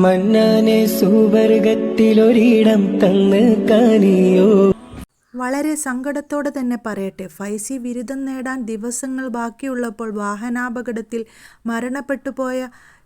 മന്നാനെ സുവർഗത്തിലൊരിടം തന്ന് കാനിയോ വളരെ സങ്കടത്തോടെ തന്നെ പറയട്ടെ ഫൈസി ബിരുദം നേടാൻ ദിവസങ്ങൾ ബാക്കിയുള്ളപ്പോൾ വാഹനാപകടത്തിൽ മരണപ്പെട്ടുപോയ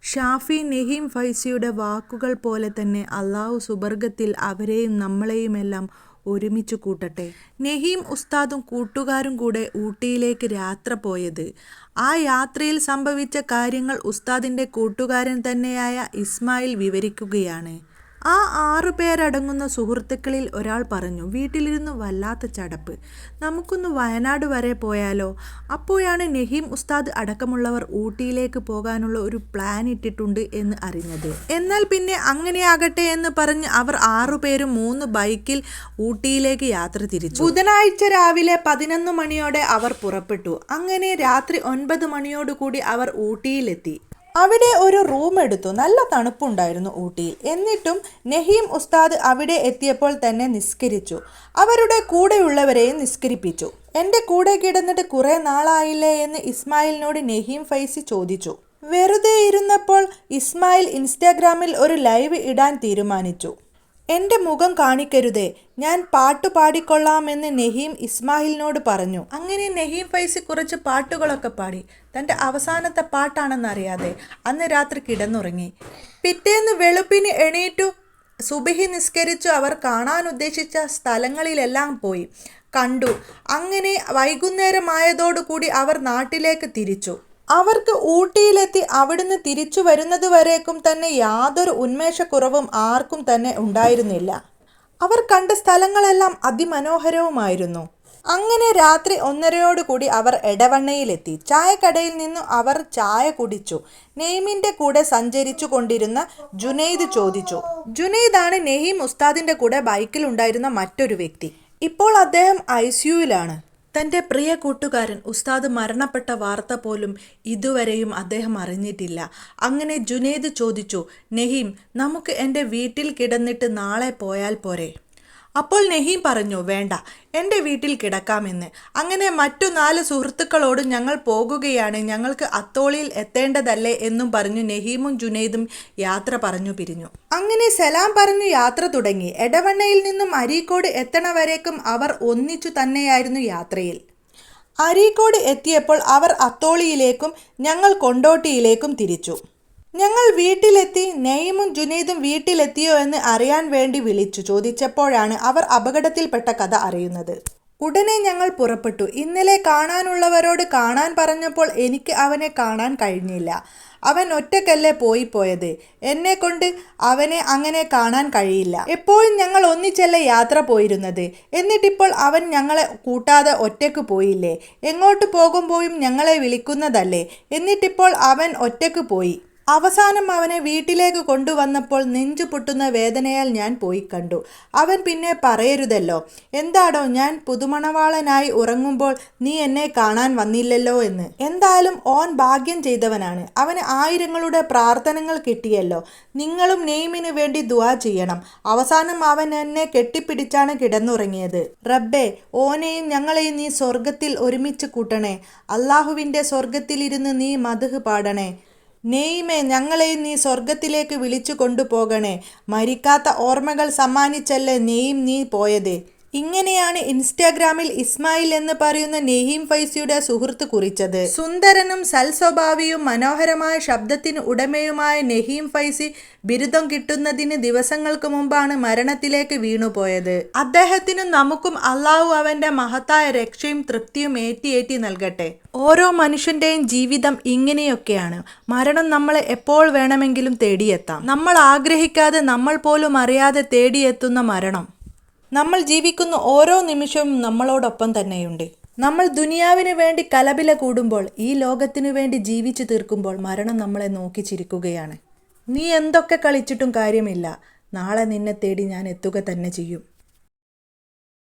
ഷാഫി നെഹീം ഫൈസിയുടെ വാക്കുകൾ പോലെ തന്നെ അള്ളാഹു സുബർഗത്തിൽ അവരെയും നമ്മളെയുമെല്ലാം ഒരുമിച്ച് കൂട്ടട്ടെ. നെഹീം ഉസ്താദും കൂട്ടുകാരും കൂടെ ഊട്ടിയിലേക്ക് യാത്ര പോയത്. ആ യാത്രയിൽ സംഭവിച്ച കാര്യങ്ങൾ ഉസ്താദിന്റെ കൂട്ടുകാരൻ തന്നെയായ ഇസ്മായിൽ വിവരിക്കുകയാണ്. ആ ആറു പേരടങ്ങുന്ന സുഹൃത്തുക്കളിൽ ഒരാൾ പറഞ്ഞു വീട്ടിലിരുന്ന് വല്ലാത്ത ചടപ്പ്. നമുക്കൊന്ന് വയനാട് വരെ പോയാലോ? അപ്പോഴാണ് നഹീം ഉസ്താദ് അടക്കമുള്ളവർ ഊട്ടിയിലേക്ക് പോകാനുള്ള ഒരു പ്ലാൻ ഇട്ടിട്ടുണ്ട് എന്ന് അറിഞ്ഞത്. എന്നാൽ പിന്നെ അങ്ങനെയാകട്ടെ എന്ന് പറഞ്ഞ് അവർ ആറുപേരും മൂന്ന് ബൈക്കിൽ ഊട്ടിയിലേക്ക് യാത്ര തിരിച്ചു. ബുധനാഴ്ച രാവിലെ പതിനൊന്ന് മണിയോടെ അവർ പുറപ്പെട്ടു. അങ്ങനെ രാത്രി ഒൻപത് മണിയോടുകൂടി അവർ ഊട്ടിയിലെത്തി. അവിടെ ഒരു റൂം എടുത്തു. നല്ല തണുപ്പുണ്ടായിരുന്നു ഊട്ടിയിൽ. എന്നിട്ടും നഹീം ഉസ്താദ് അവിടെ എത്തിയപ്പോൾ തന്നെ നിസ്കരിച്ചു. അവരുടെ കൂടെയുള്ളവരെയും നിസ്കരിപ്പിച്ചു. എന്റെ കൂടെ കിടന്നിട്ട് കുറേ നാളായില്ലേ? എന്ന് ഇസ്മായിലിനോട് നഹീം ഫൈസി ചോദിച്ചു. വെറുതെ ഇരുന്നപ്പോൾ ഇസ്മായിൽ ഇൻസ്റ്റാഗ്രാമിൽ ഒരു ലൈവ് ഇടാൻ തീരുമാനിച്ചു. എന്റെ മുഖം കാണിക്കരുതേ. ഞാൻ പാട്ടു പാടിക്കൊള്ളാമെന്ന് നെഹീം ഇസ്മാഹിലിനോട് പറഞ്ഞു. അങ്ങനെ നെഹീം ഫൈസി കുറച്ച് പാട്ടുകളൊക്കെ പാടി. തന്റെ അവസാനത്തെ പാട്ടാണെന്നറിയാതെ അന്ന് രാത്രി കിടന്നുറങ്ങി. പിറ്റേന്ന് വെളുപ്പിന് എണീറ്റു. സുബിഹി നിസ്കരിച്ചു. അവർ കാണാൻ ഉദ്ദേശിച്ച സ്ഥലങ്ങളിലെല്ലാം പോയി. കണ്ടു. അങ്ങനെ വൈകുന്നേരമായതോടുകൂടി അവർ നാട്ടിലേക്ക് തിരിച്ചു. അവർക്ക് ഊട്ടിയിലെത്തി അവിടുന്ന് തിരിച്ചു വരുന്നതുവരേക്കും തന്നെ യാതൊരു ഉന്മേഷക്കുറവും ആർക്കും തന്നെ ഉണ്ടായിരുന്നില്ല. അവർ കണ്ട സ്ഥലങ്ങളെല്ലാം അതിമനോഹരവുമായിരുന്നു. അങ്ങനെ രാത്രി ഒന്നരയോടുകൂടി അവർ എടവണ്ണയിലെത്തി. ചായക്കടയിൽ നിന്നു അവർ ചായ കുടിച്ചു. നെയ്മിന്റെ കൂടെ സഞ്ചരിച്ചു കൊണ്ടിരുന്ന ജുനൈദ് ചോദിച്ചു. ജുനൈദാണ് നെഹീം ഉസ്താദിന്റെ കൂടെ ബൈക്കിൽ ഉണ്ടായിരുന്ന മറ്റൊരു വ്യക്തി. ഇപ്പോൾ അദ്ദേഹം ഐ സിയുയിലാണ് തന്റെ പ്രിയ കൂട്ടുകാരൻ ഉസ്താദ് മരണപ്പെട്ട വാർത്ത പോലും ഇതുവരെയും അദ്ദേഹം അറിഞ്ഞിട്ടില്ല. അങ്ങനെ ജുനേദ് ചോദിച്ചു നെഹീം നമുക്ക് എന്റെ വീട്ടിൽ കിടന്നിട്ട് നാളെ പോയാൽ പോരെ? അപ്പോൾ നെഹീം പറഞ്ഞു വേണ്ട എന്റെ വീട്ടിൽ കിടക്കാമെന്ന്. അങ്ങനെ മറ്റു നാല് സുഹൃത്തുക്കളോട് ഞങ്ങൾ പോകുകയാണ്. ഞങ്ങൾക്ക് അത്തോളിയിൽ എത്തേണ്ടതല്ലേ എന്നും പറഞ്ഞു നെഹീമും ജുനൈദും യാത്ര പറഞ്ഞു പിരിഞ്ഞു. അങ്ങനെ സലാം പറഞ്ഞു യാത്ര തുടങ്ങി. എടവണ്ണയിൽ നിന്നും അരീക്കോട് എത്തണവരേക്കും അവർ ഒന്നിച്ചു തന്നെയായിരുന്നു യാത്രയിൽ. അരീക്കോട് എത്തിയപ്പോൾ അവർ അത്തോളിയിലേക്കും ഞങ്ങൾ കൊണ്ടോട്ടിയിലേക്കും തിരിച്ചു. ഞങ്ങൾ വീട്ടിലെത്തി നെയ്മും ജുനൈദും വീട്ടിലെത്തിയോ എന്ന് അറിയാൻ വേണ്ടി വിളിച്ചു. ചോദിച്ചപ്പോഴാണ് അവർ അപകടത്തിൽപ്പെട്ട കഥ അറിയുന്നത്. ഉടനെ ഞങ്ങൾ പുറപ്പെട്ടു. ഇന്നലെ കാണാനുള്ളവരോട് കാണാൻ പറഞ്ഞപ്പോൾ എനിക്ക് അവനെ കാണാൻ കഴിഞ്ഞില്ല. അവൻ ഒറ്റക്കല്ലേ പോയി പോയത് എന്നെ കൊണ്ട് അവനെ അങ്ങനെ കാണാൻ കഴിയില്ല. എപ്പോഴും ഞങ്ങൾ ഒന്നിച്ചല്ലേ യാത്ര പോയിരുന്നത്? എന്നിട്ടിപ്പോൾ അവൻ ഞങ്ങളെ കൂട്ടാതെ ഒറ്റയ്ക്ക് പോയില്ലേ? എങ്ങോട്ട് പോകുമ്പോഴും ഞങ്ങളെ വിളിക്കുന്നതല്ലേ? എന്നിട്ടിപ്പോൾ അവൻ ഒറ്റയ്ക്ക് പോയി. അവസാനം അവനെ വീട്ടിലേക്ക് കൊണ്ടുവന്നപ്പോൾ നെഞ്ചു പൊട്ടുന്ന വേദനയാൽ ഞാൻ പോയി കണ്ടു. അവൻ പിന്നെ പറയരുതല്ലോ. എന്താടോ ഞാൻ പുതുമണവാളനായി ഉറങ്ങുമ്പോൾ നീ എന്നെ കാണാൻ വന്നില്ലല്ലോ എന്ന്. എന്തായാലും ഓൻ ഭാഗ്യം ചെയ്തവനാണ്. അവന് ആയിരങ്ങളുടെ പ്രാർത്ഥനകൾ കിട്ടിയല്ലോ. നിങ്ങളും നെയ്മിന് വേണ്ടി ദുവാ ചെയ്യണം. അവസാനം അവൻ എന്നെ കെട്ടിപ്പിടിച്ചാണ് കിടന്നുറങ്ങിയത്. റബ്ബേ ഓനെയും ഞങ്ങളെയും നീ സ്വർഗത്തിൽ ഒരുമിച്ച് കൂട്ടണേ. അള്ളാഹുവിന്റെ സ്വർഗത്തിലിരുന്ന് നീ മധുഹ് പാടണേ. നെയ്മേ ഞങ്ങളെയും നീ സ്വർഗത്തിലേക്ക് വിളിച്ചു കൊണ്ടുപോകണേ. മരിക്കാത്ത ഓർമ്മകൾ സമ്മാനിച്ചല്ലേ നെയ്യും നീ പോയത്? ഇങ്ങനെയാണ് ഇൻസ്റ്റാഗ്രാമിൽ ഇസ്മായിൽ എന്ന് പറയുന്ന നെഹീം ഫൈസിയുടെ സുഹൃത്ത് കുറിച്ചത്. സുന്ദരനും സൽസ്വഭാവിയും മനോഹരമായ ശബ്ദത്തിന് ഉടമയുമായ നെഹീം ഫൈസി ബിരുദം കിട്ടുന്നതിന് ദിവസങ്ങൾക്ക് മുമ്പാണ് മരണത്തിലേക്ക് വീണുപോയത്. അദ്ദേഹത്തിനും നമുക്കും അള്ളാഹു അവന്റെ മഹത്തായ രക്ഷയും തൃപ്തിയും ഏറ്റിയേറ്റി നൽകട്ടെ. ഓരോ മനുഷ്യന്റെയും ജീവിതം ഇങ്ങനെയൊക്കെയാണ്. മരണം നമ്മളെ എപ്പോൾ വേണമെങ്കിലും തേടിയെത്താം. നമ്മൾ ആഗ്രഹിക്കാതെ നമ്മൾ പോലും അറിയാതെ തേടിയെത്തുന്ന മരണം. നമ്മൾ ജീവിക്കുന്ന ഓരോ നിമിഷവും നമ്മളോടൊപ്പം തന്നെയുണ്ട്. നമ്മൾ ദുനിയാവിന് വേണ്ടി കലപില കൂടുമ്പോൾ ഈ ലോകത്തിനു വേണ്ടി ജീവിച്ചു തീർക്കുമ്പോൾ മരണം നമ്മളെ നോക്കി ചിരിക്കുകയാണ്. നീ എന്തൊക്കെ കളിച്ചിട്ടും കാര്യമില്ല. നാളെ നിന്നെ തേടി ഞാൻ എത്തുക തന്നെ ചെയ്യും.